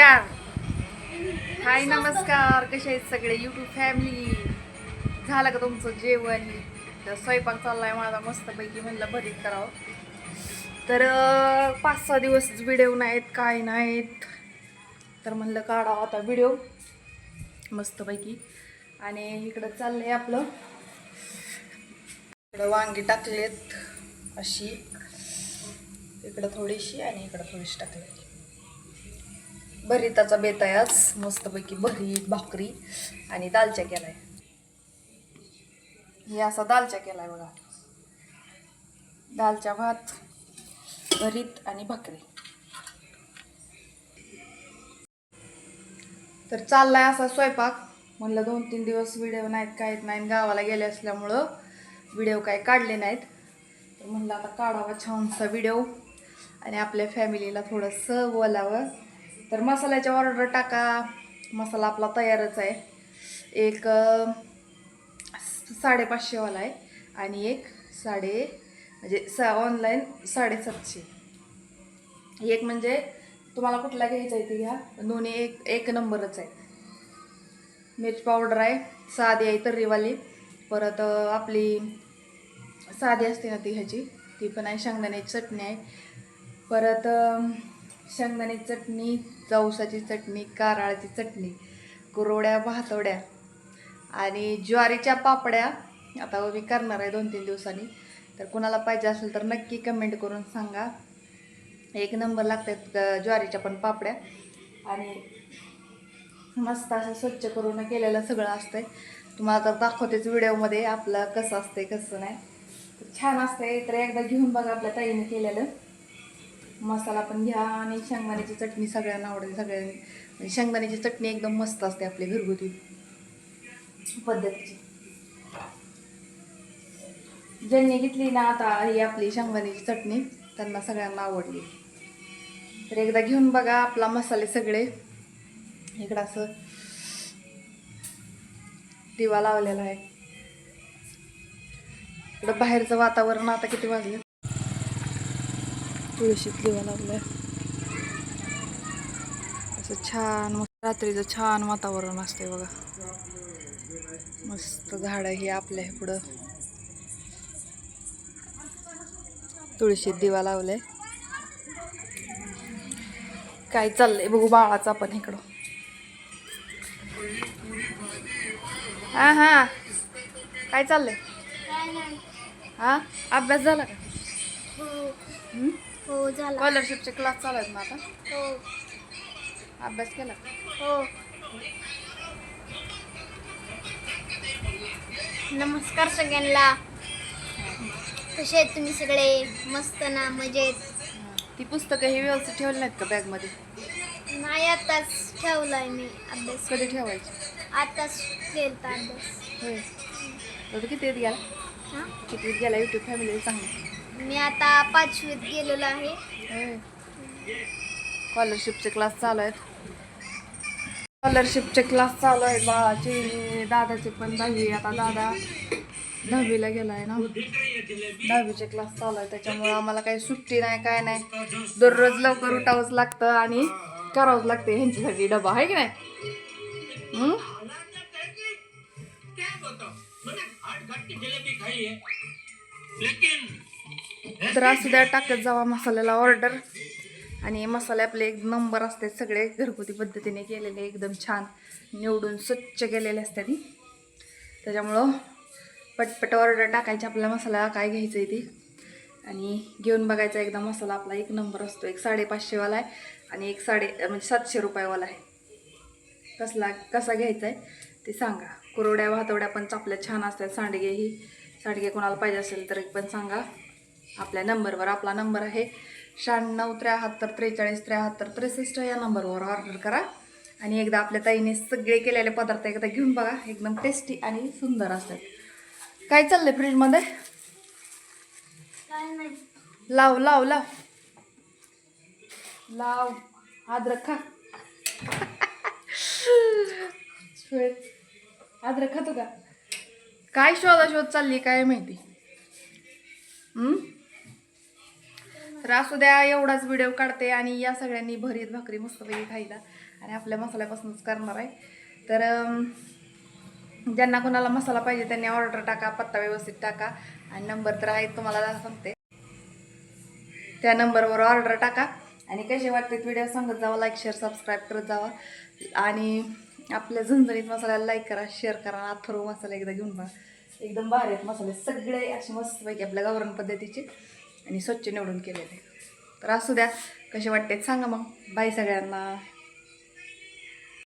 नमस्कार. हाय नमस्कार. कसे आहेत सगळे? यूट्यूब फॅमिली झालं का तुमचं जेवण? तर स्वयंपाक चाललाय माझा मस्तपैकी म्हणलं भरीत करावं. तर पाच सहा दिवस व्हिडिओ नाहीत काय नाहीत. तर म्हणलं काढावं आता व्हिडिओ मस्तपैकी. आणि इकडं चाललंय आपलं. इकडं वांगी टाकलेत अशी. इकडं थोडीशी आणि इकडं थोडीशी टाकली भरीताचा बेत आहे आज मस्तपैकी भरीत भाकरी आणि दालच्या केलाय. हे असा दालच्या केलाय बघा. दालच्या भात भरीत आणि भाकरी. तर चाललाय असा स्वयंपाक. म्हणलं दोन तीन दिवस व्हिडिओ नाहीत काहीत नाही गावाला गेले असल्यामुळं व्हिडिओ काही काढले नाहीत. तर म्हणलं आता काढावा छानसा व्हिडिओ आणि आपल्या फॅमिलीला थोडंसं बोलावं. तर मसाल्याच्या ऑर्डर टाका. मसाला आपला तयारच आहे. एक साडेपाचशेवाला आहे. आणि एक साडे म्हणजे सा ऑनलाईन साडेसातशे. एक म्हणजे तुम्हाला कुठला घ्यायचा आहे ते घ्या. दोन्ही एक एक नंबरच आहे. मिरच पावडर आहे. साधी आहे तर्रीवाली. परत आपली साधी असते ना ती ह्याची. ती पण आहे. शेंगदाण्याची चटणी आहे. परत शेंगदाणे चटणी जवसाची चटणी कारळाची चटणी कुरवड्या भातोड्या आणि ज्वारीच्या पापड्या. आता मी करणार आहे दोन तीन दिवसांनी. तर कुणाला पाहिजे असेल तर नक्की कमेंट करून सांगा. एक नंबर लागतात ज्वारीच्या पण पापड्या. आणि मस्त असं स्वच्छ करून केलेलं सगळं असतंय. तुम्हाला तर दाखवतेच व्हिडिओमध्ये आपलं कसं असतंय कसं नाही. छान असतंय. तर एकदा घेऊन बघा आपल्या ताईने केलेलं. मसाला पण घ्या आणि शेंगदाण्याची चटणी सगळ्यांना आवडते सगळ्यांनी. शेंगदाण्याची चटणी एकदम मस्त असते आपली घरगुती पद्धतीची. ज्यांनी घेतली ना आता ही आपली शेंगदाण्याची चटणी त्यांना सगळ्यांना आवडली. तर एकदा घेऊन बघा आपला मसाले सगळे. इकडं असं दिवा लावलेला आहे. इकडं बाहेरचं वातावरण आता किती वाजलं? तुळशीत दिवा लावलाय असं छान मस्त रात्रीचं छान वातावरण असते बघा. मस्त झाड हे आपल्या हे पुढं तुळशीत दिवा लावलाय. काय चाललंय बघू बाळाचं आपण इकडं. हा हा काय चाललंय? हा अभ्यास झाला का? हम्म? हो झाला. स्कॉलरशिपचे क्लास चालू आहेत ना आता? हो. अभ्यास केला? हो. नमस्कार सगळ्यांना. कसे आहेत तुम्ही सगळे? मस्त ना मजेत? ती पुस्तकं हे व्यवस्थित ठेवली नाहीत का बॅगमध्ये? नाही आताच ठेवलाय मी अभ्यास. कधी ठेवायची? आताच केलता अभ्यास. होय. तर किती येत गेला? हा? किती गेला? युट्यूब फॅमिली चांगली मी आता पाचवीत गेलेलो आहे. स्कॉलरशिपचे क्लास चालू आहेत. स्कॉलरशिपचे क्लास चालू आहेत बाळाचे दादाचे पण दहावी आता दादा दहावीला गेला आहे ना. दहावीचे क्लास चालू आहे त्याच्यामुळे आम्हाला काही सुट्टी नाही काय नाही. दररोज लवकर उठावंच लागतं आणि करावंच लागते. ह्यांच्यासाठी डबा आहे की नाही? हम्म? तर असू द्या टाकत जावा मसाल्याला ऑर्डर आणि मसाले आपले एक नंबर असते सगळे घरगुती पद्धतीने केलेले एकदम छान निवडून स्वच्छ केलेले असतात ती त्याच्यामुळं पटपट ऑर्डर टाकायची आपल्या मसाला काय घ्यायचं आहे ती. आणि घेऊन बघायचा एकदा मसाला आपला एक नंबर असतो एक साडेपाचशेवाला आहे आणि एक साडे म्हणजे सातशे रुपयावाला आहे. कसला कसा घ्यायचा आहे ते सांगा. कुरवड्या वाहतवड्या पण आपल्या छान असतात. सांडगे ही सांडगे कोणाला पाहिजे असेल तर एक पण सांगा. आपल्या नंबरवर आपला नंबर आहे शहाण्णव त्र्याहत्तर त्रेचाळीस त्र्याहत्तर त्रेसष्ट या नंबरवर ऑर्डर करा. आणि एकदा आपल्या ताईने सगळे केलेले पदार्थ एकदा घेऊन बघा एकदम टेस्टी आणि सुंदर असतात. काय चाललंय फ्रीजमध्ये लाव लाव लाव. लाव. अद्रक खा. अद्रक खातो का? काय शोधा शोध चालली काय माहिती? हम्म? तर असू द्या एवढाच व्हिडिओ काढते आणि या सगळ्यांनी भरीत भाकरी मस्तपैकी खायला. आणि आपल्या मसाल्यापासूनच करणार आहे. तर ज्यांना कोणाला मसाला पाहिजे त्यांनी ऑर्डर टाका पत्ता व्यवस्थित टाका. आणि नंबर तर आहे तुम्हाला सांगते. त्या नंबरवर ऑर्डर टाका. आणि कसे वाटते व्हिडिओ सांगत जावा लाईक शेअर सबस्क्राईब करत जावा. आणि आपल्या झणझणीत मसाल्याला लाईक करा शेअर करा अथर्व मसाला एकदा घेऊन बघा एकदम भारी आहेत मसाले. सगळे असे मस्तपैकी आपल्या गावरण पद्धतीचे. आणि स्वच्छ निवडून केलेले. तर असू द्या कसे वाटते सांगा मग. बाय सगळ्यांना.